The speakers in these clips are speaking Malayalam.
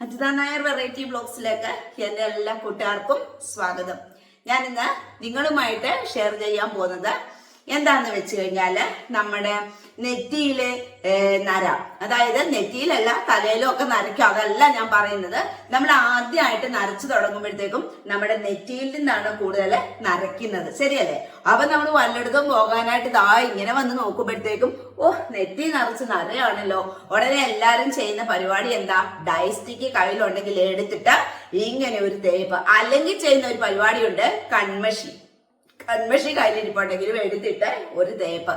അജിത നായർ വെറൈറ്റി ബ്ലോഗ്സിലേക്ക് എന്റെ എല്ലാ കൂട്ടുകാർക്കും സ്വാഗതം. ഞാൻ ഇന്ന് നിങ്ങളുമായിട്ട് ഷെയർ ചെയ്യാൻ പോകുന്നത് എന്താന്ന് വെച്ച് കഴിഞ്ഞാൽ നമ്മുടെ നെറ്റിയിലെ നര. അതായത് നെറ്റിയിലല്ല തലയിലും ഒക്കെ നരയ്ക്കും. അതല്ല ഞാൻ പറയുന്നത്. നമ്മൾ ആദ്യമായിട്ട് നരച്ചു തുടങ്ങുമ്പോഴത്തേക്കും നമ്മുടെ നെറ്റിയിൽ നിന്നാണ് കൂടുതൽ നരയ്ക്കുന്നത്. ശരിയല്ലേ? അപ്പൊ നമ്മൾ വല്ലയിടത്തും പോകാനായിട്ട് ഇതാ ഇങ്ങനെ വന്ന് നോക്കുമ്പോഴത്തേക്കും ഓ നെറ്റി നിറച്ച് നരയാണല്ലോ. ഉടനെ എല്ലാരും ചെയ്യുന്ന പരിപാടി എന്താ? ഡൈസ്റ്റിക്ക് കയ്യിലുണ്ടെങ്കിൽ എടുത്തിട്ട് ഇങ്ങനെ ഒരു തേപ്പ്. അല്ലെങ്കിൽ ചെയ്യുന്ന ഒരു പരിപാടിയുണ്ട് കൺമഷി. കൺമഷി കയ്യിലിരിപ്പുണ്ടെങ്കിലും എടുത്തിട്ട് ഒരു തേപ്പ്.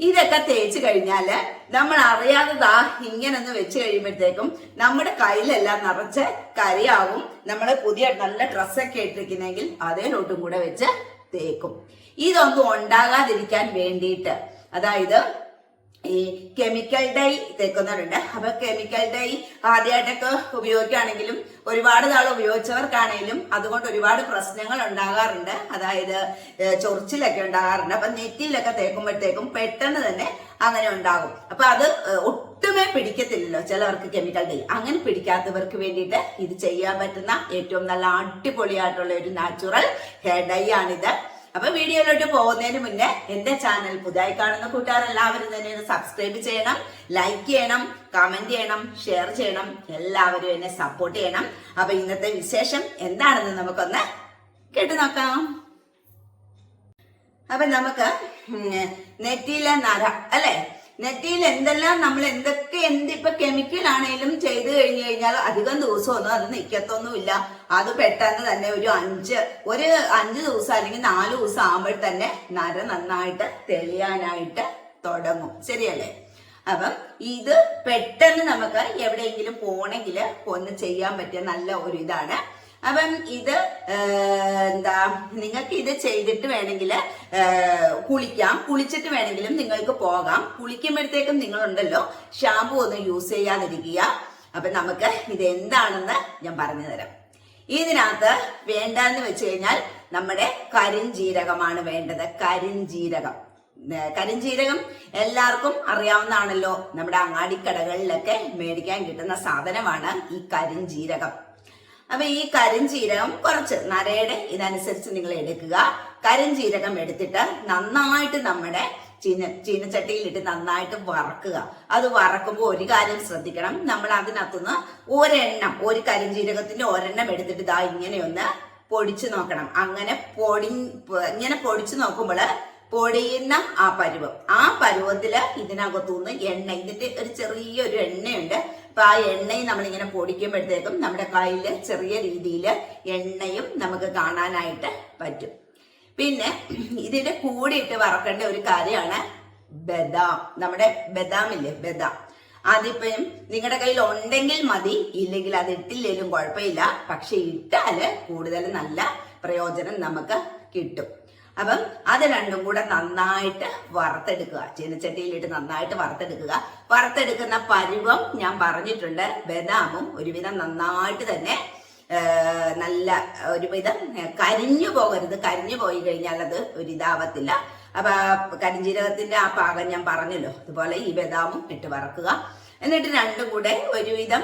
ഇതൊക്കെ തേച്ച് കഴിഞ്ഞാൽ നമ്മൾ അറിയാതെ ദാ ഇങ്ങനെ ഒന്ന് വെച്ച് കഴിയുമ്പോഴത്തേക്കും നമ്മുടെ കയ്യിലെല്ലാം നിറച്ച് കരിയാവും നമ്മൾ പുതിയ നല്ല ഡ്രസ്സൊക്കെ ഇട്ടിരിക്കുന്നെങ്കിൽ അതേലോട്ടും കൂടെ വെച്ച് തേക്കും. ഇതൊന്നും ഉണ്ടാകാതിരിക്കാൻ വേണ്ടിയിട്ട്. അതായത് ഈ കെമിക്കൽ ഡൈ തേക്കുന്നവരുണ്ട്. അപ്പൊ കെമിക്കൽ ഡൈ ആദ്യമായിട്ടൊക്കെ ഉപയോഗിക്കുകയാണെങ്കിലും ഒരുപാട് നാൾ ഉപയോഗിച്ചവർക്കാണെങ്കിലും അതുകൊണ്ട് ഒരുപാട് പ്രശ്നങ്ങൾ ഉണ്ടാകാറുണ്ട്. അതായത് ചൊറിച്ചിലൊക്കെ ഉണ്ടാകാറുണ്ട്. അപ്പൊ നെറ്റിയിലൊക്കെ തേക്കുമ്പോഴത്തേക്കും പെട്ടെന്ന് തന്നെ അങ്ങനെ ഉണ്ടാകും. അപ്പൊ അത് ഒട്ടുമേ പിടിക്കത്തില്ലല്ലോ ചിലവർക്ക് കെമിക്കൽ ഡൈ അങ്ങനെ പിടിക്കാത്തവർക്ക് വേണ്ടിയിട്ട് ഇത് ചെയ്യാൻ പറ്റുന്ന ഏറ്റവും നല്ല അടിപൊളിയായിട്ടുള്ള ഒരു നാച്ചുറൽ ഹെയർ ഡൈ ആണിത്. അപ്പൊ വീഡിയോയിലോട്ട് പോകുന്നതിന് മുന്നേ എന്റെ ചാനൽ പുതുതായി കാണുന്ന കൂട്ടുകാർ എല്ലാവരും തന്നെ സബ്സ്ക്രൈബ് ചെയ്യണം ലൈക്ക് ചെയ്യണം കമന്റ് ചെയ്യണം ഷെയർ ചെയ്യണം എല്ലാവരും എന്നെ സപ്പോർട്ട് ചെയ്യണം. അപ്പൊ ഇന്നത്തെ വിശേഷം എന്താണെന്ന് നമുക്കൊന്ന് കേട്ടു നോക്കാം. അപ്പൊ നമുക്ക് നെറ്റിയിലെ നര അല്ലെ? നെറ്റിയിൽ എന്തെല്ലാം നമ്മൾ എന്തൊക്കെ എന്ത് എന്തിപ്പോ കെമിക്കൽ ആണെങ്കിലും ചെയ്തു കഴിഞ്ഞു കഴിഞ്ഞാൽ അധികം ദിവസമൊന്നും അത് നിൽക്കത്തൊന്നുമില്ല അത് പെട്ടെന്ന് തന്നെ ഒരു അഞ്ച് ഒരു അഞ്ച് ദിവസം അല്ലെങ്കിൽ നാല് ദിവസം ആകുമ്പോൾ തന്നെ നര നന്നായിട്ട് തെളിയാനായിട്ട് തുടങ്ങും. ശരിയല്ലേ? അപ്പം ഇത് പെട്ടെന്ന് നമുക്ക് എവിടെയെങ്കിലും പോണെങ്കിൽ ഒന്ന് ചെയ്യാൻ പറ്റിയ നല്ല ഒരു ഇതാണ്. അപ്പം ഇത് എന്താ നിങ്ങൾക്ക് ഇത് ചെയ്തിട്ട് വേണമെങ്കിൽ കുളിക്കാം. കുളിച്ചിട്ട് വേണമെങ്കിലും നിങ്ങൾക്ക് പോകാം. കുളിക്കുമ്പോഴത്തേക്കും നിങ്ങളുണ്ടല്ലോ ഷാമ്പു ഒന്നും യൂസ് ചെയ്യാതിരിക്കുക. അപ്പൊ നമുക്ക് ഇത് എന്താണെന്ന് ഞാൻ പറഞ്ഞു തരാം. ഇതിനകത്ത് വേണ്ടെന്ന് വെച്ച് കഴിഞ്ഞാൽ നമ്മുടെ കരിഞ്ജീരകമാണ് വേണ്ടത്. കരിഞ്ജീരകം കരിഞ്ജീരകം എല്ലാവർക്കും അറിയാവുന്നതാണല്ലോ. നമ്മുടെ അങ്ങാടിക്കടകളിലൊക്കെ മേടിക്കാൻ കിട്ടുന്ന സാധനമാണ് ഈ കരിഞ്ജീരകം അപ്പൊ ഈ കരിഞ്ജീരകം കുറച്ച് നരയുടെ ഇതനുസരിച്ച് നിങ്ങൾ എടുക്കുക. കരിഞ്ജീരകം എടുത്തിട്ട് നന്നായിട്ട് നമ്മുടെ ചീന ചീനച്ചട്ടിയിലിട്ട് നന്നായിട്ട് വറക്കുക. അത് വറക്കുമ്പോൾ ഒരു കാര്യം ശ്രദ്ധിക്കണം. നമ്മൾ അതിനകത്തുനിന്ന് ഒരെണ്ണം ഒരു കരിഞ്ജീരകത്തിന്റെ ഒരെണ്ണം എടുത്തിട്ട് ഇതാ ഇങ്ങനെ ഒന്ന് പൊടിച്ചു നോക്കണം. അങ്ങനെ പൊടി ഇങ്ങനെ പൊടിച്ചു നോക്കുമ്പോൾ പൊടിയുന്ന ആ പരുവം. ആ പരുവത്തിൽ ഇതിനകത്തുനിന്ന് എണ്ണ ഇതിന്റെ ഒരു ചെറിയൊരു എണ്ണയുണ്ട്. അപ്പൊ ആ എണ്ണയും നമ്മളിങ്ങനെ പൊടിക്കുമ്പോഴത്തേക്കും നമ്മുടെ കയ്യിൽ ചെറിയ രീതിയിൽ എണ്ണയും നമുക്ക് കാണാനായിട്ട് പറ്റും. പിന്നെ ഇതിന്റെ കൂടെ ഇട്ട് വറക്കേണ്ട ഒരു കാര്യമാണ് ബദാം. നമ്മുടെ ബദാം ഇല്ലേ ബദാം. അതിപ്പം നിങ്ങളുടെ കയ്യിൽ ഉണ്ടെങ്കിൽ മതി ഇല്ലെങ്കിൽ അത് ഇട്ടില്ലെങ്കിലും കുഴപ്പമില്ല. പക്ഷെ ഇട്ടാൽ കൂടുതൽ നല്ല പ്രയോജനം നമുക്ക് കിട്ടും. അപ്പം അത് രണ്ടും കൂടെ നന്നായിട്ട് വറുത്തെടുക്കുക. ചീനച്ചട്ടിയിലിട്ട് നന്നായിട്ട് വറുത്തെടുക്കുക. വറുത്തെടുക്കുന്ന പരുവം ഞാൻ പറഞ്ഞിട്ടുണ്ട്. ബദാമും ഒരുവിധം നന്നായിട്ട് തന്നെ നല്ല ഒരുവിധം കരിഞ്ഞു പോകരുത്. കരിഞ്ഞു പോയി കഴിഞ്ഞാൽ അത് ഒരു ഇതാവത്തില്ല അപ്പൊ കരിഞ്ചീരകത്തിന്റെ ആ പാകം ഞാൻ പറഞ്ഞല്ലോ. അതുപോലെ ഈ ബദാമും ഇട്ട് വറക്കുക. എന്നിട്ട് രണ്ടും കൂടെ ഒരുവിധം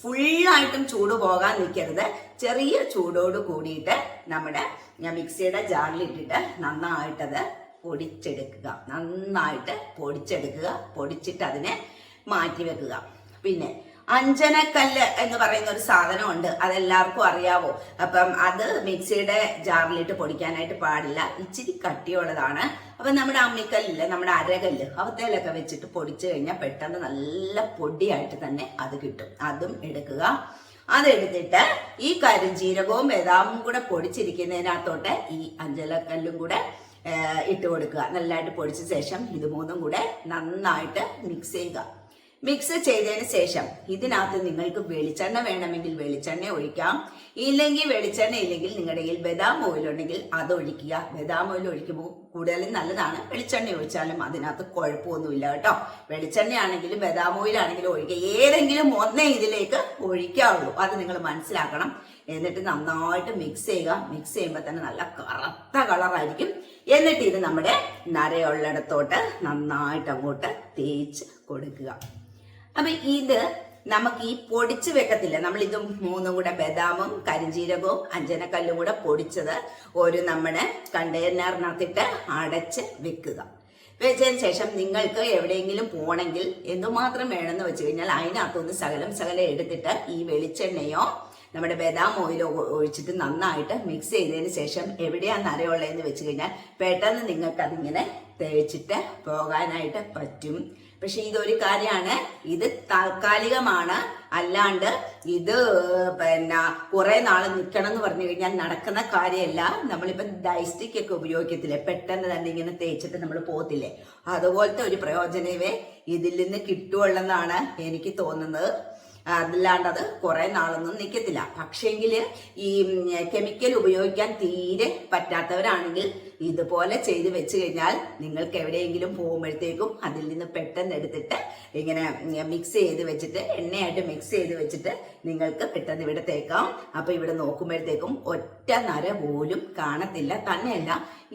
ഫുള്ളായിട്ടും ചൂട് പോകാൻ നിൽക്കരുത്. ചെറിയ ചൂടോട് കൂടിയിട്ട് നമ്മുടെ ഞാൻ മിക്സിയുടെ ജാറിലിട്ടിട്ട് നന്നായിട്ടത് പൊടിച്ചെടുക്കുക. നന്നായിട്ട് പൊടിച്ചെടുക്കുക. പൊടിച്ചിട്ട് അതിനെ മാറ്റി വെക്കുക. പിന്നെ അഞ്ജനക്കല്ല് എന്ന് പറയുന്ന ഒരു സാധനമുണ്ട്. അതെല്ലാവർക്കും അറിയാവോ? അപ്പം അത് മിക്സിയുടെ ജാറിലിട്ട് പൊടിക്കാനായിട്ട് പാടില്ല. ഇച്ചിരി കട്ടിയുള്ളതാണ്. അപ്പം നമ്മുടെ അമ്മിക്കല്ലില്ല നമ്മുടെ അരകല്ല് അവത്തേലൊക്കെ വെച്ചിട്ട് പൊടിച്ചു കഴിഞ്ഞാൽ പെട്ടെന്ന് നല്ല പൊടിയായിട്ട് തന്നെ അത് കിട്ടും. അതും എടുക്കുക. അതെടുത്തിട്ട് ഈ കരിഞ്ജീരകവും ബദാമും കൂടെ പൊടിച്ചിരിക്കുന്നതിനകത്തോട്ട് ഈ അഞ്ചലക്കല്ലും കൂടെ ഇട്ട് കൊടുക്കുക. നല്ലതായിട്ട് പൊടിച്ച ശേഷം ഇത് മൂന്നും കൂടെ നന്നായിട്ട് മിക്സ് ചെയ്യുക. മിക്സ് ചെയ്തതിന് ശേഷം ഇതിനകത്ത് നിങ്ങൾക്ക് വെളിച്ചെണ്ണ വേണമെങ്കിൽ വെളിച്ചെണ്ണ ഒഴിക്കാം. ഇല്ലെങ്കിൽ വെളിച്ചെണ്ണ ഇല്ലെങ്കിൽ നിങ്ങളുടെ കയ്യിൽ ബദാം ഓയിൽ ഉണ്ടെങ്കിൽ അത് ഒഴിക്കുക. ബദാം ഓയിൽ ഒഴിക്കുമ്പോൾ കൂടുതലും നല്ലതാണ്. വെളിച്ചെണ്ണ ഒഴിച്ചാലും അതിനകത്ത് കുഴപ്പമൊന്നുമില്ല കേട്ടോ. വെളിച്ചെണ്ണയാണെങ്കിലും ബദാം ഓയിൽ ആണെങ്കിലും ഒഴിക്കുക ഏതെങ്കിലും ഒന്നേ ഇതിലേക്ക് ഒഴിക്കാവുള്ളൂ. അത് നിങ്ങൾ മനസ്സിലാക്കണം. എന്നിട്ട് നന്നായിട്ട് മിക്സ് ചെയ്യുക. മിക്സ് ചെയ്യുമ്പോൾ തന്നെ നല്ല കറുത്ത കളറായിരിക്കും എന്നിട്ട് ഇത് നമ്മുടെ നരയുള്ളിടത്തോട്ട് നന്നായിട്ട് അങ്ങോട്ട് തേച്ച് കൊടുക്കുക. അപ്പൊ ഇത് നമുക്ക് ഈ പൊടിച്ച് വെക്കത്തില്ല? നമ്മൾ ഇത് മൂന്നും കൂടെ ബദാമും കരിഞ്ജീരകവും അഞ്ചനക്കല്ലും കൂടെ പൊടിച്ചത് ഒരു നമ്മുടെ കണ്ടെയ്നറിനകത്തിട്ട് അടച്ച് വെക്കുക. വെച്ചതിന് ശേഷം നിങ്ങൾക്ക് എവിടെയെങ്കിലും പോകണമെങ്കിൽ എന്തുമാത്രം വേണമെന്ന് വെച്ച് കഴിഞ്ഞാൽ അതിനകത്തുനിന്ന് സകലം സകലം എടുത്തിട്ട് ഈ വെളിച്ചെണ്ണയോ നമ്മുടെ ബദാം ഓയിലോ ഒഴിച്ചിട്ട് നന്നായിട്ട് മിക്സ് ചെയ്തതിന് ശേഷം എവിടെയാണ് നരയുള്ളതെന്ന് വെച്ച് കഴിഞ്ഞാൽ പെട്ടെന്ന് നിങ്ങൾക്ക് അതിങ്ങനെ തേച്ചിട്ട് പോകാനായിട്ട് പറ്റും. പക്ഷെ ഇതൊരു കാര്യമാണ്. ഇത് താൽക്കാലികമാണ്. അല്ലാണ്ട് ഇത് പിന്നെ കുറെ നാൾ നിൽക്കണം എന്ന് പറഞ്ഞു കഴിഞ്ഞാൽ നടക്കുന്ന കാര്യമല്ല. നമ്മളിപ്പം ഡൈസ്റ്റിക് ഒക്കെ ഉപയോഗിക്കത്തില്ലേ? പെട്ടെന്ന് തന്നെ ഇങ്ങനെ തേച്ചിട്ട് നമ്മൾ പോകത്തില്ലേ? അതുപോലത്തെ ഒരു പ്രയോജനമേ ഇതിൽ നിന്ന് കിട്ടുള്ളെന്നാണ് എനിക്ക് തോന്നുന്നത്. അല്ലാണ്ട് അത് കുറെ നാളൊന്നും നിൽക്കത്തില്ല പക്ഷേങ്കിൽ ഈ കെമിക്കൽ ഉപയോഗിക്കാൻ തീരെ പറ്റാത്തവരാണെങ്കിൽ ഇതുപോലെ ചെയ്ത് വെച്ച് കഴിഞ്ഞാൽ നിങ്ങൾക്ക് എവിടെയെങ്കിലും പോകുമ്പോഴത്തേക്കും അതിൽ നിന്ന് പെട്ടെന്ന് എടുത്തിട്ട് ഇങ്ങനെ മിക്സ് ചെയ്ത് വെച്ചിട്ട് എണ്ണയായിട്ട് മിക്സ് ചെയ്ത് വെച്ചിട്ട് നിങ്ങൾക്ക് പെട്ടെന്ന് ഇവിടെ തേക്കാം. അപ്പൊ ഇവിടെ നോക്കുമ്പോഴത്തേക്കും ഒറ്റ നര പോലും കാണത്തില്ല. തന്നെയല്ല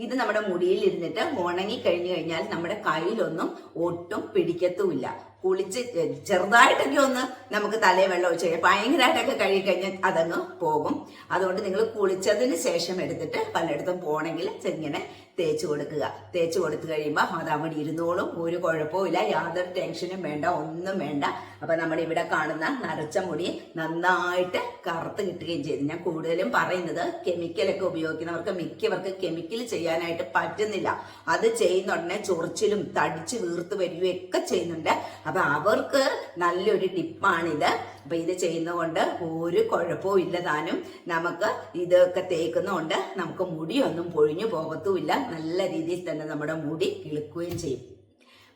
ഇത് നമ്മുടെ മുടിയിൽ ഇരുന്നിട്ട് ഉണങ്ങി കഴിഞ്ഞു കഴിഞ്ഞാൽ നമ്മുടെ കയ്യിലൊന്നും ഒട്ടും പിടിക്കത്തുമില്ല. കുളിച്ച് ചെറുതായിട്ടൊക്കെ ഒന്ന് നമുക്ക് തലയിൽ വെള്ളം ഒഴിച്ച് കഴിഞ്ഞാൽ ഭയങ്കരമായിട്ടൊക്കെ കഴുകിക്കഴിഞ്ഞാൽ അതങ്ങ് പോകും. അതുകൊണ്ട് നിങ്ങൾ കുളിച്ചതിന് ശേഷം എടുത്തിട്ട് പലയിടത്തും പോകണമെങ്കിൽ ഇങ്ങനെ തേച്ച് കൊടുക്കുക. തേച്ച് കൊടുത്തു കഴിയുമ്പോൾ അത് അവിടെ ഇരുന്നോളും. ഒരു കുഴപ്പമില്ല യാതൊരു ടെൻഷനും വേണ്ട. ഒന്നും വേണ്ട. അപ്പൊ നമ്മൾ ഇവിടെ കാണുന്ന നരച്ച മുടി നന്നായിട്ട് കറുത്ത് കിട്ടുകയും ചെയ്തു. ഞാൻ കൂടുതലും പറയുന്നത് കെമിക്കലൊക്കെ ഉപയോഗിക്കുന്നവർക്ക് മിക്കവർക്ക് കെമിക്കൽ ചെയ്യാനായിട്ട് പറ്റുന്നില്ല. അത് ചെയ്യുന്ന ഉടനെ ചൊറിച്ചിലും തടിച്ച് വീർത്ത് വരികയും ഒക്കെ ചെയ്യുന്നുണ്ട്. അപ്പൊ അവർക്ക് നല്ലൊരു ടിപ്പാണിത്. അപ്പൊ ഇത് ചെയ്യുന്നതുകൊണ്ട് ഒരു കുഴപ്പവും ഇല്ല താനും. നമുക്ക് ഇതൊക്കെ തേക്കുന്നതുകൊണ്ട് നമുക്ക് മുടിയൊന്നും പൊഴിഞ്ഞു പോകത്തുമില്ല. നല്ല രീതിയിൽ തന്നെ നമ്മുടെ മുടി കിളുക്കുകയും ചെയ്യും.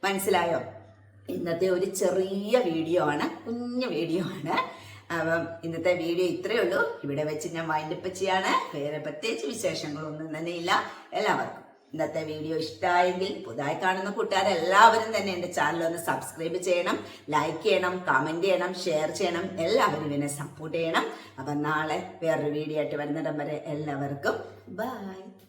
മനസ്സിലായോ? ഇന്നത്തെ ഒരു ചെറിയ വീഡിയോ ആണ് കുഞ്ഞ വീഡിയോ ആണ്. അപ്പം ഇന്നത്തെ വീഡിയോ ഇത്രയേ ഉള്ളൂ. ഇവിടെ വെച്ച് ഞാൻ വൈൻഡപ്പ് ചെയ്യാണ്. വേറെ പ്രത്യേകിച്ച് വിശേഷങ്ങളൊന്നും തന്നെ ഇല്ല. എല്ലാവർക്കും ഇന്നത്തെ വീഡിയോ ഇഷ്ടമായെങ്കിൽ പുതുതായി കാണുന്ന കൂട്ടുകാരെല്ലാവരും തന്നെ എന്റെ ചാനൽ ഒന്ന് സബ്സ്ക്രൈബ് ചെയ്യണം ലൈക്ക് ചെയ്യണം കമന്റ് ചെയ്യണം ഷെയർ ചെയ്യണം. എല്ലാവരും എന്നെ സപ്പോർട്ട് ചെയ്യണം. അപ്പം നാളെ വേറൊരു വീഡിയോ ആയിട്ട് വരുന്നിടം വരെ എല്ലാവർക്കും ബൈ